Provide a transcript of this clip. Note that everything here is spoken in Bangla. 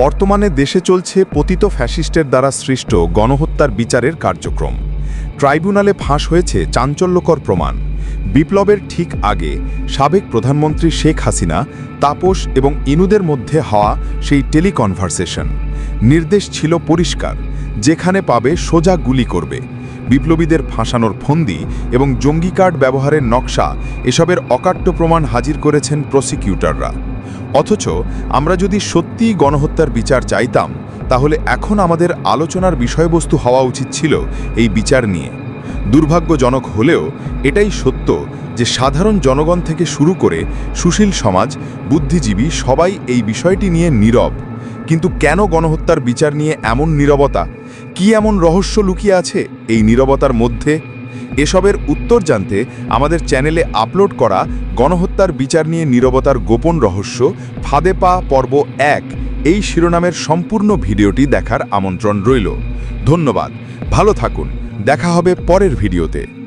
বর্তমানে দেশে চলছে পতিত ফ্যাসিস্টের দ্বারা সৃষ্ট গণহত্যার বিচারের কার্যক্রম। ট্রাইব্যুনালে ফাঁস হয়েছে চাঞ্চল্যকর প্রমাণ। বিপ্লবের ঠিক আগে সাবেক প্রধানমন্ত্রী শেখ হাসিনা, তাপস এবং ইনুদের মধ্যে হওয়া সেই টেলিকনভার্সেশন। নির্দেশ ছিল পরিষ্কার, যেখানে পাবে সোজা গুলি করবে। বিপ্লবীদের ফাঁসানোর ফন্দি এবং জঙ্গি কার্ড ব্যবহারের নকশা এসবের অকাট্য প্রমাণ হাজির করেছেন প্রসিকিউটররা। অথচ আমরা যদি সত্যিই গণহত্যার বিচার চাইতাম, তাহলে এখন আমাদের আলোচনার বিষয়বস্তু হওয়া উচিত ছিল এই বিচার নিয়ে। দুর্ভাগ্যজনক হলেও এটাই সত্য যে সাধারণ জনগণ থেকে শুরু করে সুশীল সমাজ, বুদ্ধিজীবী সবাই এই বিষয়টি নিয়ে নীরব। কিন্তু কেন গণহত্যার বিচার নিয়ে এমন নীরবতা? কি এমন রহস্য লুকিয়ে আছে এই নিরবতার মধ্যে? এসবের উত্তর জানতে আমাদের চ্যানেলে আপলোড করা গণহত্যার বিচার নিয়ে নিরবতার গোপন রহস্য ফাঁদে পা পর্ব এক এই শিরোনামের সম্পূর্ণ ভিডিওটি দেখার আমন্ত্রণ রইল। ধন্যবাদ। ভালো থাকুন। দেখা হবে পরের ভিডিওতে।